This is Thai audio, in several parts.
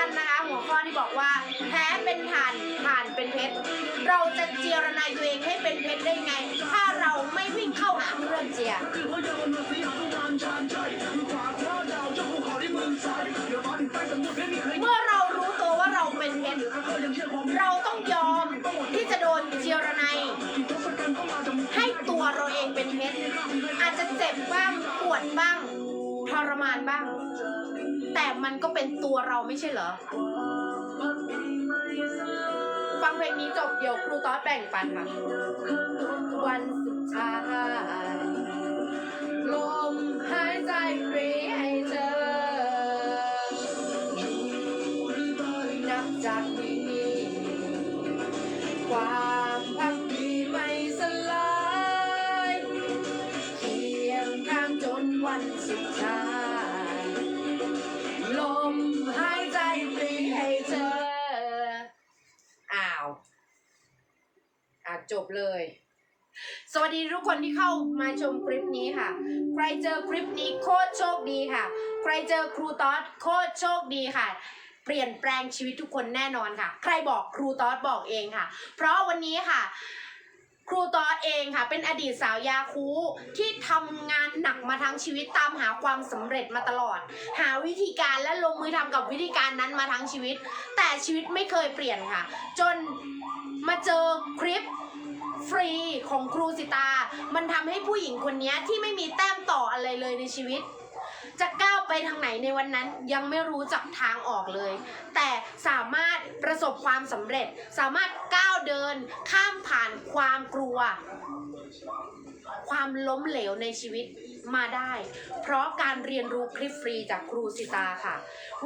สั้นนะคะ หัวข้อที่บอกว่าแพ้เป็นผ่านผ่านเป็นเพชรเราจะเจรนายตัวเองให้เป็นเพชรได้ไง ถ้าเราไม่วิ่งเข้าหาเรื่องเจียเมื่อเรารู้ตัวว่าเราเป็นเพชรเราต้องยอมที่จะโดนเจรนายให้ตัวเราเองเป็นเพชรอาจจะเจ็บบ้างปวดบ้างทรมานบ้าง แต่มันก็เป็นตัวเราไม่ใช่เหรอ ฟังเพลงนี้จบเดี๋ยวครูต๊อดแบ่งปันค่ะวันสุดท้ายลมหายใจฟรีให้เธอ นับจากนี้ความพักดีไม่สลาย เคียงข้างจนวันสุดท้าย จบเลย สวัสดีทุกคนที่เข้ามาชมคลิปนี้ค่ะ ใครเจอคลิปนี้โคตรโชคดีค่ะ ใครเจอครูตอสโคตรโชคดีค่ะ เปลี่ยนแปลงชีวิตทุกคนแน่นอนค่ะ ใครบอกครูตอสบอกเองค่ะ เพราะวันนี้ค่ะครูตอสเองค่ะ เป็นอดีตสาวยาคูที่ทำงานหนักมาทั้งชีวิตตามหาความสำเร็จมาตลอด หาวิธีการและลงมือทำกับวิธีการนั้นมาทั้งชีวิต แต่ชีวิตไม่เคยเปลี่ยนค่ะ จนมาเจอคลิป ฟรีของครูสิตา มันทำให้ผู้หญิงคนนี้ที่ไม่มีแต้มต่ออะไรเลยในชีวิต จะก้าวไปทางไหนในวันนั้นยังไม่รู้จักทางออกเลย แต่สามารถประสบความสำเร็จ สามารถก้าวเดินข้ามผ่านความกลัว ความล้มเหลวในชีวิต มาได้ เพราะการเรียนรู้คลิปฟรีจากครูสิตาค่ะ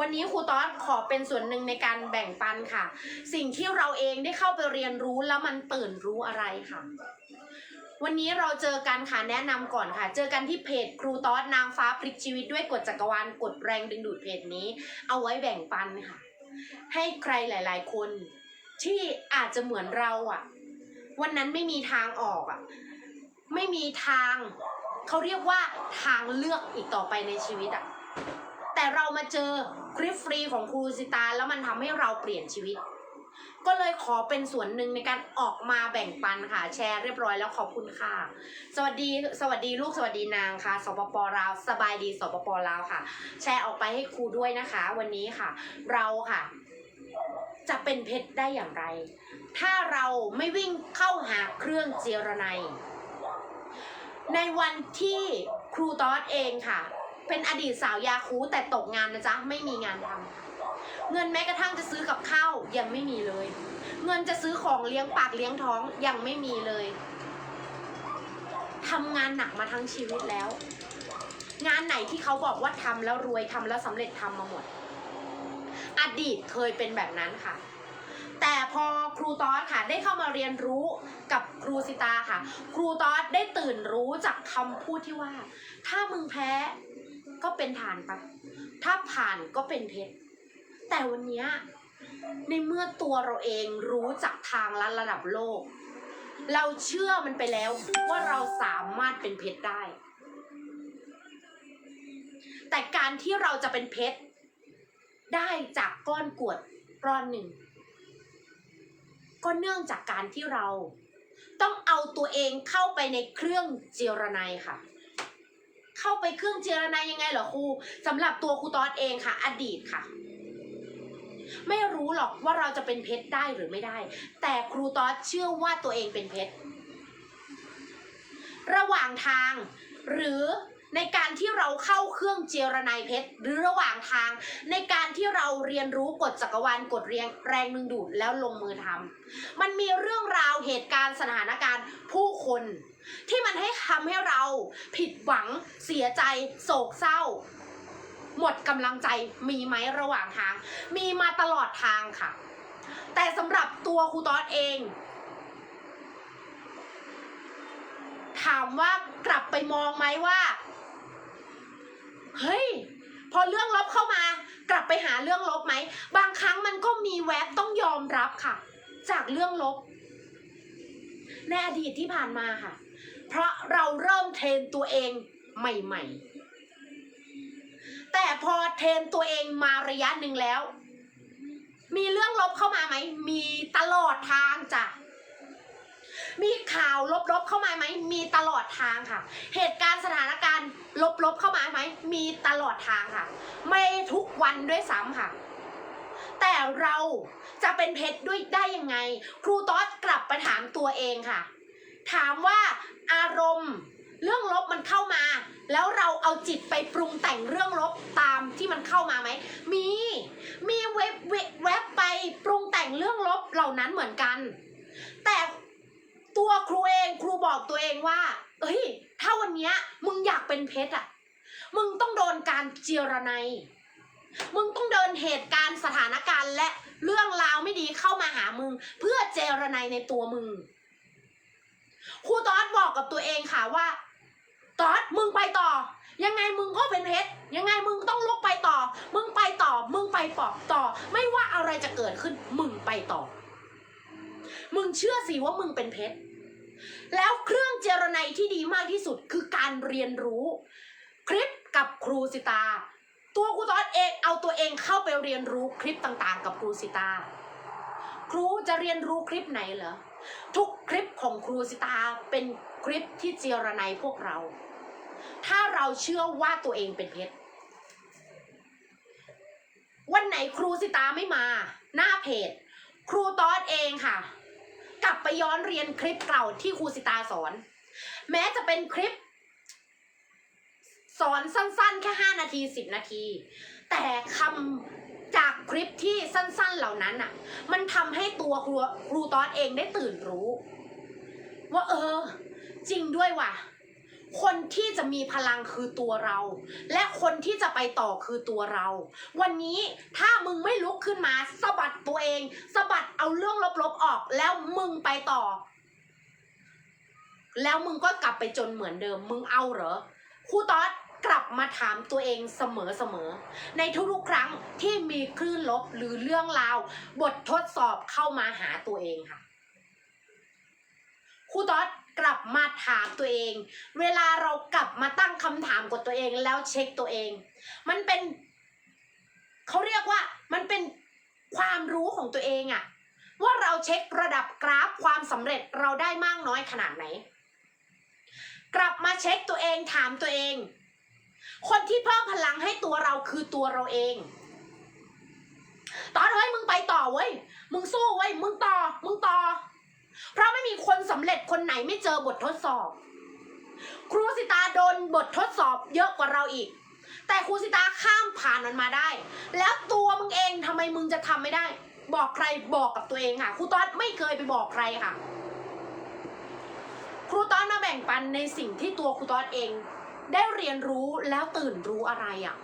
วันนี้ครูต๊อดขอเป็นส่วนหนึ่งในการแบ่งปันค่ะ สิ่งที่เราเองได้เข้าไปเรียนรู้แล้วมันตื่นรู้อะไรค่ะ วันนี้เราเจอกันค่ะแนะนำก่อนค่ะ เจอกันที่เพจครูต๊อดนางฟ้าพลิกชีวิตด้วยกฎจักรวาลกดแรงดึงดูดเพจนี้ เอาไว้แบ่งปันค่ะ ให้ใครหลาย ๆ คน ที่อาจจะเหมือนเราอะวันนั้นไม่มีทางออกอะไม่มีทาง เขาเรียกว่าทางเลือกอีกต่อไปในชีวิตอะแต่เรามาเจอคลิปฟรีของครูสิตาแล้วมันทำให้เราเปลี่ยนชีวิต ก็เลยขอเป็นส่วนหนึ่งในการออกมาแบ่งปันค่ะ แชร์เรียบร้อยแล้วขอบคุณค่ะ สวัสดีสวัสดีลูกสวัสดีนางค่ะ สปปลาว สบายดีสปปลาวค่ะ แชร์ออกไปให้ครูด้วยนะคะ วันนี้ค่ะ เราค่ะ จะเป็นเพชรได้อย่างไร ถ้าเราไม่วิ่งเข้าหาเครื่องเจรไนย ในวันที่ครูตอสเองค่ะ เป็นอดีตสาวยาคูแต่ตกงานนะจ๊ะ ไม่มีงานทำเงินแม้กระทั่งจะซื้อกับข้าวยังไม่มีเลย เงินจะซื้อของเลี้ยงปากเลี้ยงท้องยังไม่มีเลยทำงานหนักมาทั้งชีวิตแล้ว งานไหนที่เขาบอกว่าทำแล้วรวยทำแล้วสำเร็จทำมาหมด อดีตเคยเป็นแบบนั้นค่ะ แต่พอครูตอสค่ะได้เข้ามาเรียนรู้กับครูสิตาค่ะ ครูตอสได้ตื่นรู้จากคำพูดที่ว่า ถ้ามึงแพ้ก็เป็นฐานปะถ้าผ่านก็เป็นเพชรแต่วันนี้ในเมื่อตัวเราเองรู้จักทางลัดระดับโลก เราเชื่อมันไปแล้วว่าเราสามารถเป็นเพชรได้ แต่การที่เราจะเป็นเพชรได้จากก้อนกวดก้อนหนึ่ง ก็เนื่องจากการที่เราต้องเอาตัวเองเข้าไปในเครื่องเจรไนายค่ะ เข้าไปเครื่องเจรไนายยังไงเหรอครูสำหรับตัวครูตอสเองค่ะ อดีตค่ะ ไม่รู้หรอกว่าเราจะเป็นเพชรได้หรือไม่ได้ แต่ครูตอสเชื่อว่าตัวเองเป็นเพชรระหว่างทางหรือ ในการที่เราเข้าเครื่องเจรนายเพชรหรือระหว่างทาง ในการที่เราเรียนรู้กฎจักรวาลกฎเรียงแรงดึงดูดแล้วลงมือทำมันมีเรื่องราวเหตุการณ์สถานการณ์ผู้คน ที่มันให้ทำให้เราผิดหวังเสียใจ โศกเศร้า หมดกำลังใจมีไหมระหว่างทาง มีมาตลอดทางค่ะ แต่สำหรับตัวครูตอสเองถามว่ากลับไปมองไหมว่า เฮ้ย พอเรื่องลบเข้ามากลับไปหาเรื่องลบไหม บางครั้งมันก็มีแวบต้องยอมรับค่ะ จากเรื่องลบ ในอดีตที่ผ่านมาค่ะ เพราะเราเริ่มเทรนตัวเองใหม่ ๆ แต่พอเทรนตัวเองมาระยะหนึ่งแล้ว มีเรื่องลบเข้ามาไหม มีตลอดทางจ้ะ มีข่าวลบๆเข้ามาไหม มีตลอดทางค่ะ เหตุการณ์สถานการณ์ลบๆเข้ามาไหม มีตลอดทางค่ะ ไม่ทุกวันด้วยซ้ำค่ะ แต่เราจะเป็นเพชรด้วยได้ยังไง ครูตอสกลับไปถามตัวเองค่ะ ถามว่าอารมณ์เรื่องลบมันเข้ามา แล้วเราเอาจิตไปปรุงแต่งเรื่องลบตามที่มันเข้ามาไหม มี มีเว็บเว็บเว็บไปปรุงแต่งเรื่องลบเหล่านั้นเหมือนกัน แต่ ตัวครูเองครูบอกตัวเองว่าเอ้ย ถ้าวันเนี้ยมึงอยากเป็นเพชรอะ มึงต้องโดนการเจรไนยมึงต้องเดินเหตุการณ์สถานการณ์และเรื่องราวไม่ดีเข้ามาหามึง เพื่อเจรไนยในตัวมึง ครูตอสบอกกับตัวเองค่ะว่าตอสมึงไปต่อ ยังไงมึงก็เป็นเพชรยังไงมึงต้องลุกไปต่อ มึงไปต่อ มึงไปปอกต่อ ไม่ว่าอะไรจะเกิดขึ้น มึงไปต่อ มึงเชื่อสิว่ามึงเป็นเพชร แล้วเครื่องเจรไนที่ดีมากที่สุดคือการเรียนรู้ คลิปกับครูสิตา ตัวครูตอสเองเอาตัวเองเข้าไปเรียนรู้คลิปต่างๆ กับครูสิตา ครูจะเรียนรู้คลิปไหนเหรอทุกคลิปของครูสิตาเป็นคลิปที่เจรไนพวกเรา ถ้าเราเชื่อว่าตัวเองเป็นเพชรวันไหนครูสิตาไม่มา หน้าเพจ ครูตอสเองค่ะ กลับไปย้อนเรียนคลิปเก่าที่ครูสิตาสอน แม้จะเป็นคลิป สอนสั้นๆ แค่ 5 นาที 10 นาที แต่คำจากคลิปที่สั้นๆเหล่านั้นอะ มันทำให้ตัวครูครูตอนเองได้ตื่นรู้ ว่าเออ จริงด้วยว่ะ คนที่จะมีพลังคือตัวเรา และคนที่จะไปต่อคือตัวเรา วันนี้ถ้ามึงไม่ลุกขึ้นมาสะบัดตัวเองสะบัดเอาเรื่องลบๆออกแล้วมึงไปต่อ แล้วมึงก็กลับไปจนเหมือนเดิม มึงเอาเหรอครูตอสกลับมาถามตัวเองเสมอๆในทุกๆครั้งที่มีคลื่นลบหรือเรื่องราว บททดสอบเข้ามาหาตัวเองค่ะครูตอส กลับมาถามตัวเอง เวลาเรากลับมาตั้งคำถามกับตัวเองแล้วเช็คตัวเอง มันเป็นเขาเรียกว่ามันเป็นความรู้ของตัวเองอะว่าเราเช็คระดับกราฟความสำเร็จเราได้มากน้อยขนาดไหน กลับมาเช็คตัวเองถามตัวเอง คนที่เพิ่มพลังให้ตัวเราคือตัวเราเอง ตอนเฮ้ยมึงไปต่อเว้ยมึงสู้เว้ยมึงต่อ คนสำเร็จคนไหนไม่เจอบททดสอบ ครูสิตาโดนบททดสอบเยอะกว่าเราอีก แต่ครูสิตาข้ามผ่านมันมาได้ แล้วตัวมึงเองทำไมมึงจะทำไม่ได้ บอกใครบอกกับตัวเองค่ะ ครูตอดไม่เคยไปบอกใครค่ะ ครูตอดมาแบ่งปันในสิ่งที่ตัวครูตอดเอง ได้เรียนรู้แล้วตื่นรู้อะไรอะ่ะ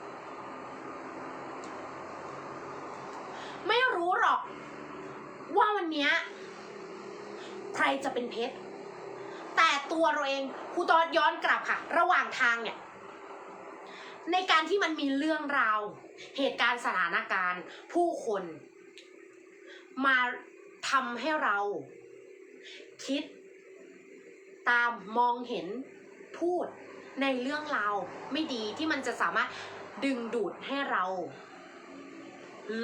ไม่รู้หรอก ว่าวันเนี้ย ใครจะเป็นเพชร แต่ตัวเราเองครูตอดย้อนกลับค่ะ ระหว่างทางเนี่ย ในการที่มันมีเรื่องราว เหตุการณ์สถานการณ์ ผู้คน มาทำให้เรา คิด ตามมองเห็นพูดในเรื่องราวไม่ดีที่มันจะสามารถดึงดูดให้เรา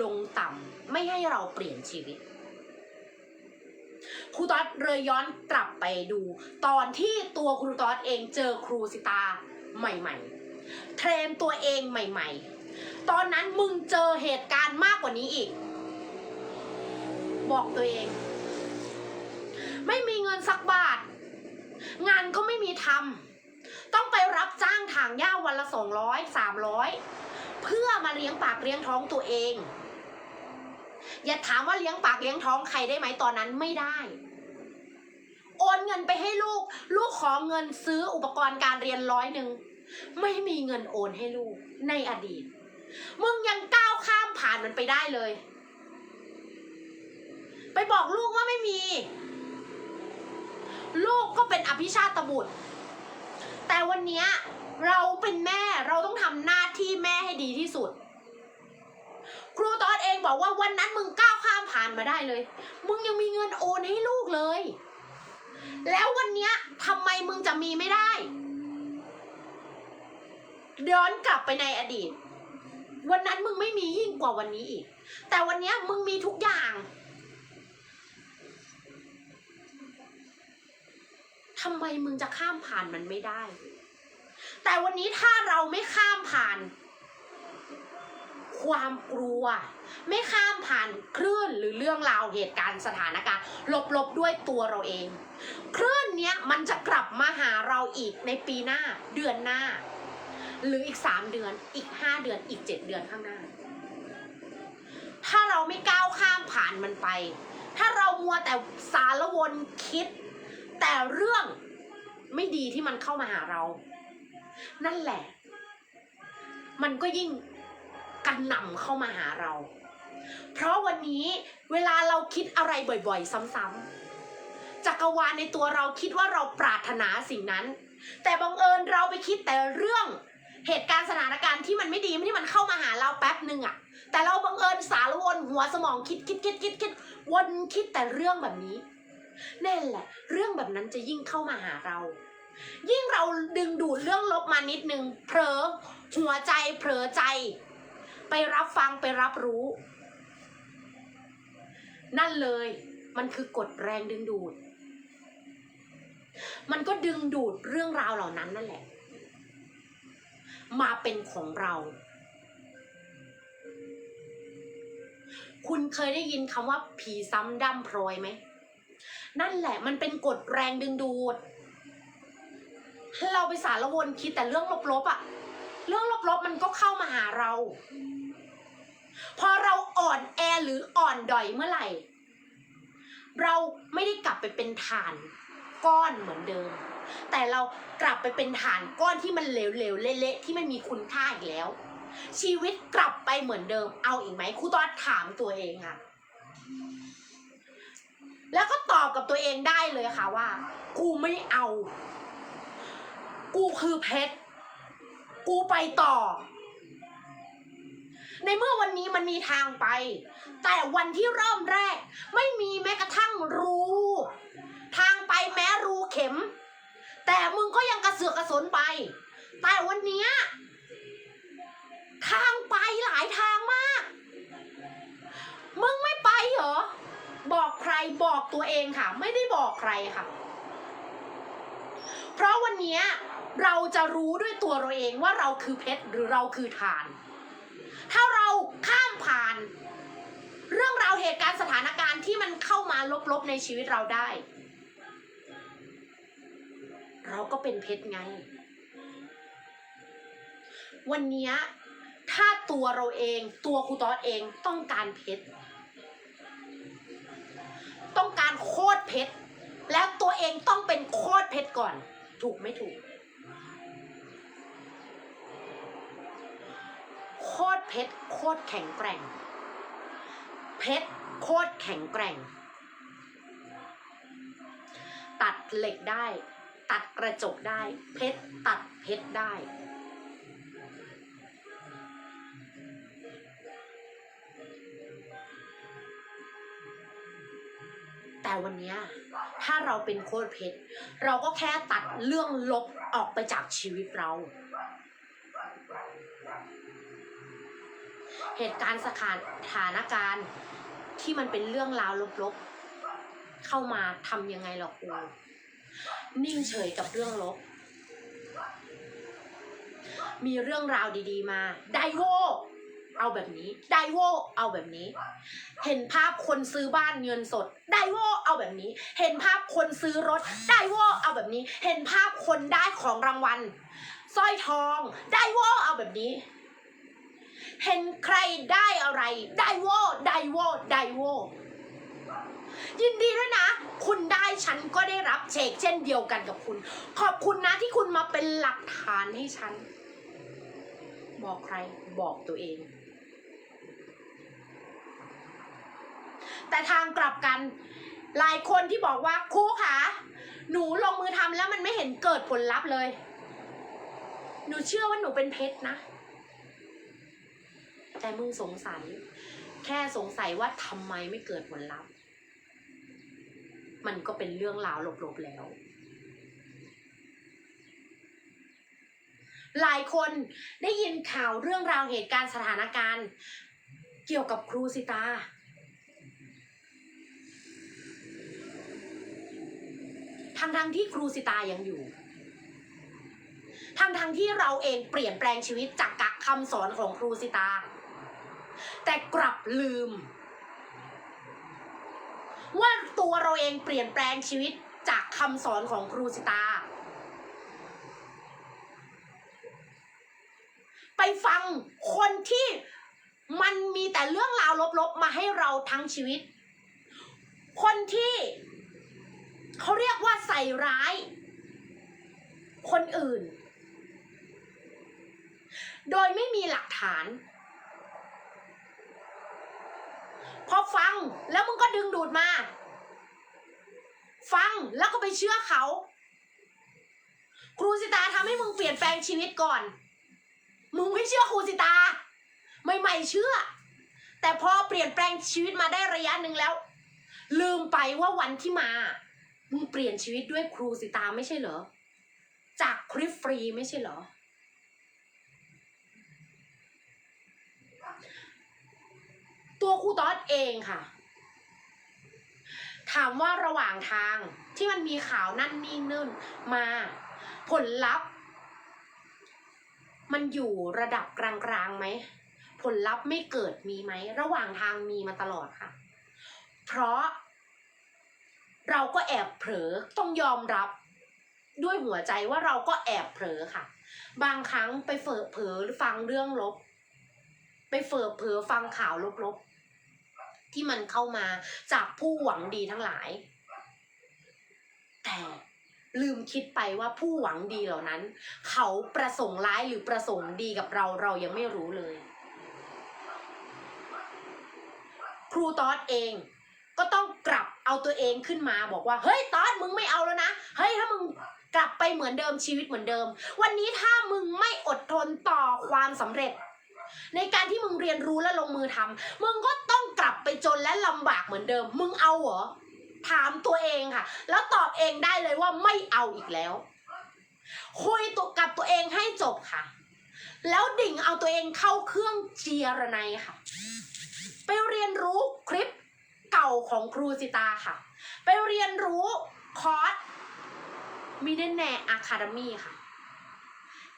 ลงต่ำไม่ให้เราเปลี่ยนชีวิต ครูตอดเลยย้อนกลับไปดู ตอนที่ตัวครูตอดเองเจอครูสิตาใหม่ ๆ เทรนตัวเองใหม่ ๆ ตอนนั้นมึงเจอเหตุการณ์มากกว่านี้อีก บอกตัวเอง ไม่มีเงินสักบาท งานก็ไม่มีทำต้องไปรับจ้างถางหญ้าวันละสองร้อยสามร้อยเพื่อมาเลี้ยงปากเลี้ยงท้องตัวเอง อย่าถามว่าเลี้ยงปากเลี้ยงท้องใครได้ไหมตอนนั้นไม่ได้ โอนเงินไปให้ลูก ลูกขอเงินซื้ออุปกรณ์การเรียนร้อยหนึ่งไม่มีเงินโอนให้ลูกในอดีต มึงยังก้าวข้ามผ่านมันไปได้เลย ไปบอกลูกว่าไม่มี ลูกก็เป็นอภิชาตบุตร แต่วันนี้เราเป็นแม่เราต้องทำหน้าที่แม่ให้ดีที่สุด ครูตอนเองบอกว่าวันนั้นมึงก้าวข้ามผ่านมาได้เลย มึงยังมีเงินโอนให้ลูกเลย แล้ววันเนี้ยทำไมมึงจะมีไม่ได้ย้อนกลับไปในอดีต วันนั้นมึงไม่มียิ่งกว่าวันนี้อีก แต่วันเนี้ยมึงมีทุกอย่างทำไมมึงจะข้ามผ่านมันไม่ได้ แต่วันนี้ถ้าเราไม่ข้ามผ่าน ความกลัว ไม่ข้ามผ่านคลื่นหรือเรื่องราวเหตุการณ์สถานการณ์ลบๆด้วยตัวเราเองคลื่นเนี้ยมันจะกลับมาหาเราอีกในปีหน้าเดือนหน้า หรืออีกสามเดือนอีกห้าเดือนอีกเจ็ดเดือนข้างหน้า ถ้าเราไม่ก้าวข้ามผ่านมันไป ถ้าเรามัวแต่สารวนคิด แต่เรื่องไม่ดีที่มันเข้ามาหาเรา นั่นแหละ มันก็ยิ่ง กันหน่ำเข้ามาหาเรา เพราะวันนี้เวลาเราคิดอะไรบ่อยๆ ซ้ำๆจักรวาลในตัวเราคิดว่าเราปรารถนาสิ่งนั้น แต่บังเอิญเราไปคิดแต่เรื่องเหตุการณ์สถานการณ์ที่มันไม่ดีที่มันเข้ามาหาเราแป๊บหนึ่งอะแต่เราบังเอิญสารวนหัวสมองคิดคิดคิดคิดคิดวนคิดแต่เรื่องแบบนี้นั่นแหละ เรื่องแบบนั้นจะยิ่งเข้ามาหาเรา ยิ่งเราดึงดูดเรื่องลบมานิดนึงเผลอหัวใจเผลอใจ ไปรับฟังไปรับรู้ นั่นเลยมันคือกฎแรงดึงดูด มันก็ดึงดูดเรื่องราวเหล่านั้นนั่นแหละ มาเป็นของเรา คุณเคยได้ยินคำว่าผีซ้ำดำพรอยไหม นั่นแหละมันเป็นกฎแรงดึงดูดเราไปสารวนคิดแต่เรื่องลบๆอะ่ะ เรื่องลบๆมันก็เข้ามาหาเรา พอเราอ่อนแอหรืออ่อนดอยเมื่อไหร่ เราไม่ได้กลับไปเป็นฐานก้อนเหมือนเดิม แต่เรากลับไปเป็นฐานก้อนที่มันเหลวๆเละๆที่ไม่มีคุณค่าอีกแล้ว ชีวิตกลับไปเหมือนเดิม เอาอีกไหมครูตอนถามตัวเองค่ะแล้วก็ตอบกับตัวเองได้เลยค่ะว่า กูไม่เอา กูคือเพชร กูไปต่อ ในเมื่อวันนี้มันมีทางไป แต่วันที่เริ่มแรก ไม่มีแม้กระทั่งรูทางไปแม้รูเข็ม แต่มึงก็ยังกระเสือกกระสนไป แต่วันนี้ทางไปหลายทางมาก มึงไม่ไปเหรอ บอกใครบอกตัวเองค่ะ ไม่ได้บอกใครค่ะ เพราะวันนี้เราจะรู้ด้วยตัวเราเองว่าเราคือเพชรหรือเราคือฐาน ถ้าเราข้ามผ่าน เรื่องราวเหตุการณ์สถานการณ์ที่มันเข้ามาลบๆในชีวิตเราได้ เราก็เป็นเพชรไง วันนี้ถ้าตัวเราเองตัวครูตอสเองต้องการเพชรต้องการโคตรเพชรแล้วตัวเองต้องเป็นโคตรเพชรก่อน ถูกไม่ถูก คตรเพชรโคตรแข็งแกร่ง เพชรโคตรแข็งแกร่ง ตัดเหล็กได้ ตัดกระจกได้ เพชรตัดเพชรได้แต่วันนี้ถ้าเราเป็นโคตรเพชร เราก็แค่ตัดเรื่องลบออกไปจากชีวิตเรา เหตุการณ์สถานสถานการณ์ที่มันเป็นเรื่องราวลบๆ เข้ามาทำยังไงล่ะครูนิ่งเฉยกับเรื่องลบ มีเรื่องราวดีๆมา ไดโวเอาแบบนี้ ไดโวเอาแบบนี้ เห็นภาพคนซื้อบ้านเงินสด ไดโวเอาแบบนี้ เห็นภาพคนซื้อรถ ไดโวเอาแบบนี้ เห็นภาพคนได้ของรางวัลสร้อยทอง ไดโวเอาแบบนี้ เห็นใครได้อะไร ไดโวไดโวไดโวยินดีด้วยนะ คุณได้ฉันก็ได้รับเชกเช่นเดียวกันกับคุณ ขอบคุณนะที่คุณมาเป็นหลักฐานให้ฉัน บอกใครบอกตัวเอง แต่ทางกลับกัน หลายคนที่บอกว่าครูคะหนูลงมือทำแล้วมันไม่เห็นเกิดผลลัพธ์เลย หนูเชื่อว่าหนูเป็นเพชรนะ แต่มึงสงสัย แค่สงสัยว่าทำไมไม่เกิดผลลัพธ์ มันก็เป็นเรื่องราวหลบๆแล้ว หลายคนได้ยินข่าวเรื่องราวเหตุการณ์สถานการณ์ เกี่ยวกับครูสิตาทั้งทงๆที่ครูสิตายังอยู่ ทั้งทงๆที่เราเองเปลี่ยนแปลงชีวิตจากกักคำสอนของครูสิตา แต่กลับลืม ว่าตัวเราเองเปลี่ยนแปลงชีวิตจากคำสอนของครูสิตา ไปฟังคนที่มันมีแต่เรื่องราวลบๆ มาให้เราทั้งชีวิต คนที่เขาเรียกว่าใส่ร้าย คนอื่น โดยไม่มีหลักฐาน พอฟังแล้วมึงก็ดึงดูดมา ฟังแล้วก็ไปเชื่อเขา ครูสิตาทำให้มึงเปลี่ยนแปลงชีวิตก่อน มึงไม่เชื่อครูสิตา ไม่ไม่เชื่อ แต่พอเปลี่ยนแปลงชีวิตมาได้ระยะหนึ่งแล้ว ลืมไปว่าวันที่มา มึงเปลี่ยนชีวิตด้วยครูสิตาไม่ใช่เหรอ จากคลิปฟรีไม่ใช่เหรอ ตัวครูตอสเองค่ะ ถามว่าระหว่างทางที่มันมีข่าวนั่นนี่นึ่นมา ผลลัพธ์ มันอยู่ระดับกลางๆไหม ผลลัพธ์ไม่เกิดมีไหม ระหว่างทางมีมาตลอดค่ะ เพราะ เราก็แอบเผลอต้องยอมรับด้วยหัวใจว่าเราก็แอบเผลอค่ะ บางครั้งไปเฝอเผลอฟังเรื่องลบ ไปเฝอเผลอฟังข่าวลบ ที่มันเข้ามาจากผู้หวังดีทั้งหลาย แต่ลืมคิดไปว่าผู้หวังดีเหล่านั้น เขาประสงค์ร้ายหรือประสงค์ดีกับเราเรายังไม่รู้เลย ครูตอสเองก็ต้องกลับเอาตัวเองขึ้นมาบอกว่า เฮ้ยตอสมึงไม่เอาแล้วนะเฮ้ยถ้ามึงกลับไปเหมือนเดิมชีวิตเหมือนเดิม วันนี้ถ้ามึงไม่อดทนต่อความสำเร็จ ในการที่มึงเรียนรู้และลงมือทำมึงก็ต้องกลับไปจนและลำบากเหมือนเดิม มึงเอาเหรอถามตัวเองค่ะ แล้วตอบเองได้เลยว่าไม่เอาอีกแล้ว คุยตัวกับตัวเองให้จบค่ะ แล้วดิ่งเอาตัวเองเข้าเครื่องเจียระไนค่ะ ไปเรียนรู้คลิปเก่าของครูสิตาค่ะ ไปเรียนรู้คอร์สมิเนแนอะคาเดมี่ค่ะ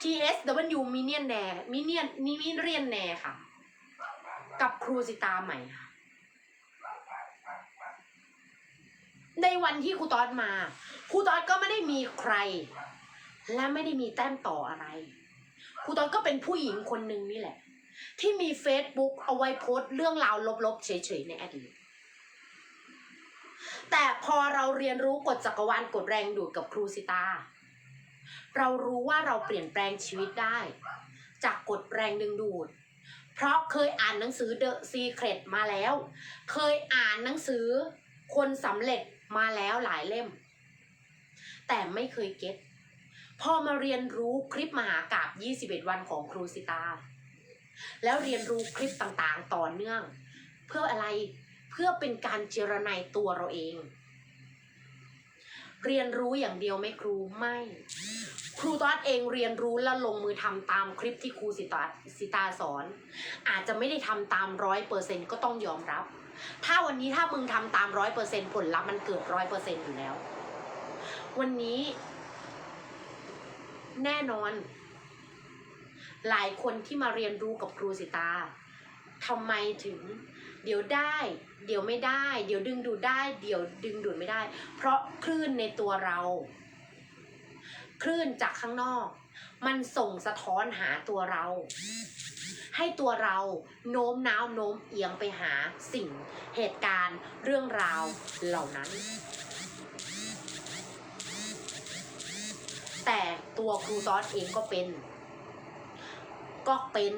TSW มิเนียนแน่มิเนียนนิมิเรียนแน่ค่ะ กับครูสิตาใหม่ค่ะ ในวันที่ครูตอดมาครูตอดก็ไม่ได้มีใคร และไม่ได้มีแต้มต่ออะไรครูตอนก็เป็นผู้หญิงคนหนึ่งนี่แหละ ที่มีเฟซบุ๊กเอาไว้โพสต์เรื่องราวลบๆเฉยๆในอดีตแต่พอเราเรียนรู้กฎจักรวาลกฎแรงดูดกับครูสิตา เรารู้ว่าเราเปลี่ยนแปลงชีวิตได้ จากกฎแรงดึงดูด เพราะเคยอ่านหนังสือ The Secret มาแล้ว เคยอ่านหนังสือคนสำเร็จมาแล้วหลายเล่ม แต่ไม่เคยเก็ตพอมาเรียนรู้คลิปมหากาบ21 วันของครูสิตา แล้วเรียนรู้คลิปต่างๆต่อเนื่อง เพื่ออะไรเพื่อเป็นการเจรนายตัวเราเอง เรียนรู้อย่างเดียวไหม่ครูไม่ ครูตอดเองเรียนรู้และลงมือทำตามคลิปที่ครูสิตาสิตาสอน อาจจะไม่ได้ทำตามร้อยเปอร์เซ็นก็ต้องยอมรับ ถ้าวันนี้ถ้ามึงทำตามร้อยเปอร์เซ็นผลลัพธ์มันเกิดร้อยเปอร์เซ็นอยู่แล้ว วันนี้แน่นอน หลายคนที่มาเรียนรู้กับครูสิตาทำไมถึง เดี๋ยวได้ เดี๋ยวไม่ได้ เดี๋ยวดึงดูดได้ เดี๋ยวดึงดูดไม่ได้ เพราะคลื่นในตัวเรา คลื่นจากข้างนอก มันส่งสะท้อนหาตัวเรา ให้ตัวเราโน้มน้าวโน้มเอียงไปหาสิ่งเหตุการณ์เรื่องราวเหล่านั้น แต่ตัวครูตอสเองก็เป็น ก็เป็น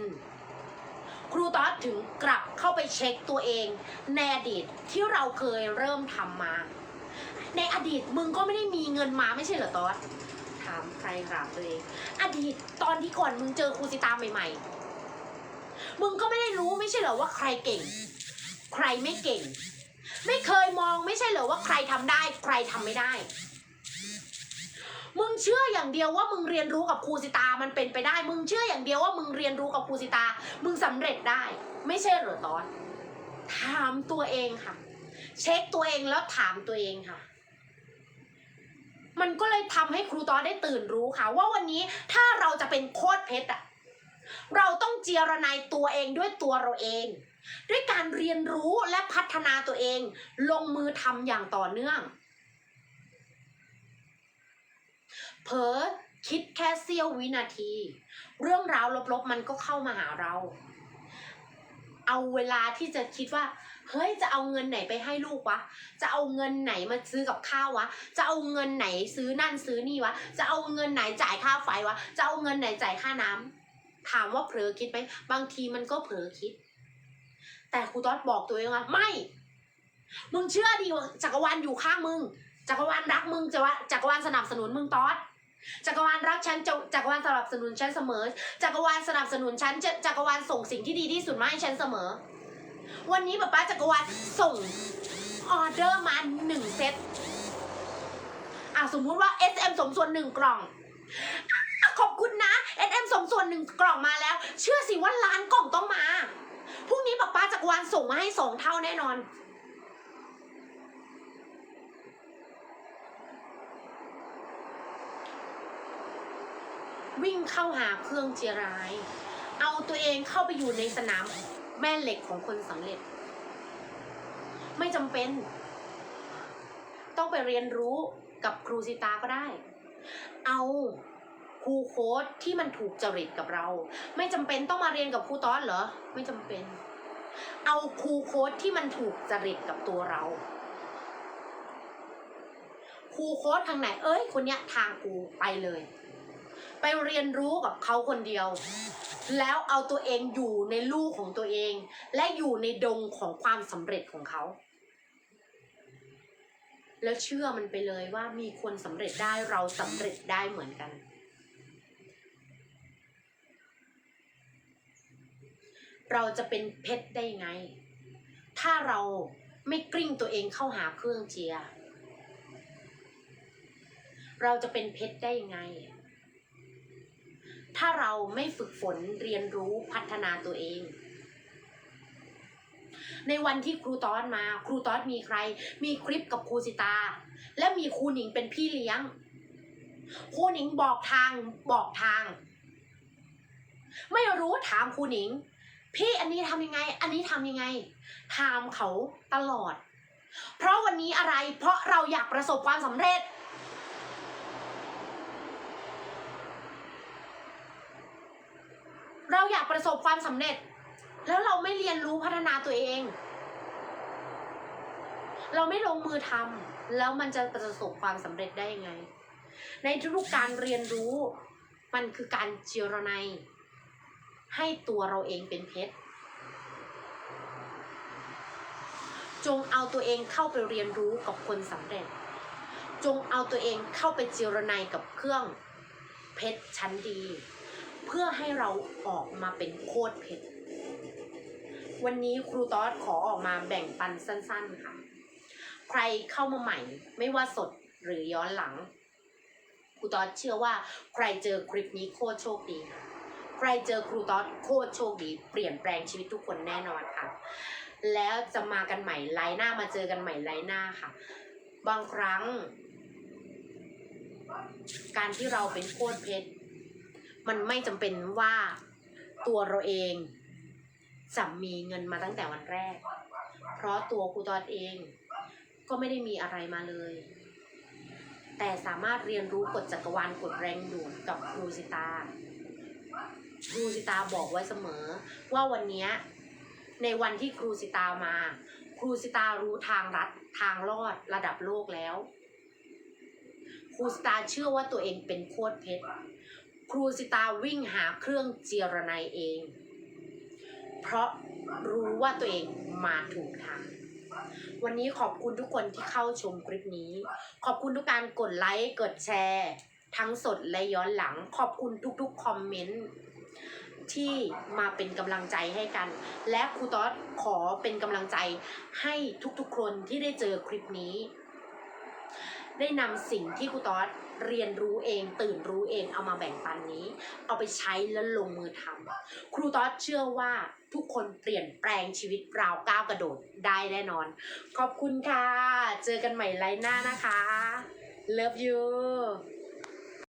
ครูตอสถึงกลับเข้าไปเช็คตัวเอง ในอดีตที่เราเคยเริ่มทำมา ในอดีตมึงก็ไม่ได้มีเงินมาไม่ใช่เหรอตอสามใครถามตัวเองอดีตตอนที่ก่อนมึงเจอครูสิตาใหม่ ๆ มึงก็ไม่ได้รู้ไม่ใช่เหรอว่าใครเก่ง ใครไม่เก่ง ไม่เคยมองไม่ใช่เหรอว่าใครทำได้ ใครทำไม่ได้ มึงเชื่ออย่างเดียวว่ามึงเรียนรู้กับครูสิตามันเป็นไปได้ มึงเชื่ออย่างเดียวว่ามึงเรียนรู้กับครูสิตา มึงสำเร็จได้ ไม่ใช่เหรอตอน ถามตัวเองค่ะ เช็คตัวเองแล้วถามตัวเองค่ะ มันก็เลยทำให้ครูตอได้ตื่นรู้ค่ะ ว่าวันนี้ถ้าเราจะเป็นโคตรเพชรอะเราต้องเจียรนายตัวเองด้วยตัวเราเอง ด้วยการเรียนรู้และพัฒนาตัวเอง ลงมือทำอย่างต่อเนื่อง เผลอคิดแค่เสี้ยววินาที เรื่องราวลบๆมันก็เข้ามาหาเรา เอาเวลาที่จะคิดว่า เฮ้ยจะเอาเงินไหนไปให้ลูกวะ จะเอาเงินไหนมาซื้อกับข้าววะ จะเอาเงินไหนซื้อนั่นซื้อนี่วะ จะเอาเงินไหนจ่ายค่าไฟวะ จะเอาเงินไหนจ่ายค่าน้ำถามว่าเผลอคิดไหมบางทีมันก็เผลอคิด แต่ครูต๊อดบอกตัวเองว่าไม่ มึงเชื่อดีว่าจักรวาลอยู่ข้างมึง จักรวาลรักมึงจะว่าจักรวาลสนับสนุนมึงต๊อดจักรวาลรักฉันจะจักรวาลสนับสนุนฉันเสมอ จักรวาลสนับสนุนฉันจะจักรวาลส่งสิ่งที่ดีที่สุดมาให้ฉันเสมอ วันนี้ป๊าป๊าจักรวาลส่งออเดอร์มาหนึ่งเซตอะสมมุติว่า SM สมส่วนหนึ่งกล่องอขอบคุณนะ SM สมส่วนหนึ่งกล่องมาแล้ว เชื่อสิว่าล้านกล่องต้องมา พรุ่งนี้ป๊าป๊าจักรวาลส่งมาให้สองเท่าแน่นอนวิ่งเข้าหาเครื่องเจียราย เอาตัวเองเข้าไปอยู่ในสนาม แม่เหล็กของคนสำเร็จ ไม่จำเป็น ต้องไปเรียนรู้กับครูสิตาก็ได้ เอาครูโค้ดที่มันถูกจริตกับเรา ไม่จำเป็นต้องมาเรียนกับครูตอนเหรอ ไม่จำเป็น เอาครูโค้ดที่มันถูกจริตกับตัวเราครูโค้ดทางไหน เอ้ย คนเนี้ยทางกูไปเลย ไปเรียนรู้กับเขาคนเดียว แล้วเอาตัวเองอยู่ในลูกของตัวเอง และอยู่ในดงของความสำเร็จของเขา แล้วเชื่อมันไปเลยว่ามีคนสำเร็จได้เราสำเร็จได้เหมือนกัน เราจะเป็นเพชรได้ไง ถ้าเราไม่กลิ้งตัวเองเข้าหาเครื่องเจียร์เราจะเป็นเพชรได้ยังไง ถ้าเราไม่ฝึกฝนเรียนรู้พัฒนาตัวเอง ในวันที่ครูตอสมา ครูตอสมีใคร มีคลิปกับครูสิตา และมีครูหนิงเป็นพี่เลี้ยง ครูหนิงบอกทางบอกทาง ไม่รู้ถามครูหนิง พี่อันนี้ทำยังไง อันนี้ทำยังไง ถามเขาตลอด เพราะวันนี้อะไร เพราะเราอยากประสบความสำเร็จ เราอยาก ประสบความสำเร็จ แล้วเราไม่เรียนรู้พัฒนาตัวเอง เราไม่ลงมือทำแล้วมันจะประสบความสำเร็จได้ยังไง ในทุกๆการเรียนรู้มันคือการเจรไนยให้ตัวเราเองเป็นเพชร จงเอาตัวเองเข้าไปเรียนรู้กับคนสำเร็จ จงเอาตัวเองเข้าไปเจรไนยกับเครื่องเพชรชั้นดี เพื่อให้เราออกมาเป็นโคตรเพชรวันนี้ครูตอสขอออกมาแบ่งปันสั้น ๆ ค่ะ ใครเข้ามาใหม่ ไม่ว่าสดหรือย้อนหลัง ครูตอสเชื่อว่าใครเจอคลิปนี้โคตรโชคดีค่ะ ใครเจอครูตอสโคตรโชคดี เปลี่ยนแปลงชีวิตทุกคนแน่นอนค่ะ แล้วจะมากันใหม่ไลน์หน้ามาเจอกันใหม่ไลน์หน้าค่ะ บางครั้ง การที่เราเป็นโคตรเพชร มันไม่จำเป็นว่าตัวเราเองจะมีเงินมาตั้งแต่วันแรก เพราะตัวครูตอนเองก็ไม่ได้มีอะไรมาเลย แต่สามารถเรียนรู้กฎจักรวาลกฎแรงดูดกับครูสิตาครูสิตาบอกไว้เสมอ ว่าวันนี้ในวันที่ครูสิตามา ครูสิตารู้ทางรัดทางรอดระดับโลกแล้ว ครูสิตาเชื่อว่าตัวเองเป็นโคตรเพชร ครูสิตาวิ่งหาเครื่องเจียรนายเอง เพราะรู้ว่าตัวเองมาถูกทางวันนี้ขอบคุณทุกคนที่เข้าชมคลิปนี้ ขอบคุณทุกการกดไลค์กดแชร์ ทั้งสดและย้อนหลัง ขอบคุณทุกๆคอมเมนต์ที่มาเป็นกำลังใจให้กัน และครูต๊อดขอเป็นกำลังใจให้ทุกๆคนที่ได้เจอคลิปนี้ ได้นำสิ่งที่ครูตอสเรียนรู้เอง ตื่นรู้เองเอามาแบ่งปันนี้ เอาไปใช้แล้วลงมือทำครูตอสเชื่อว่าทุกคนเปลี่ยนแปลงชีวิตราวก้าวกระโดดได้แน่นอน ขอบคุณค่ะ เจอกันใหม่ไลน์หน้านะคะ Love you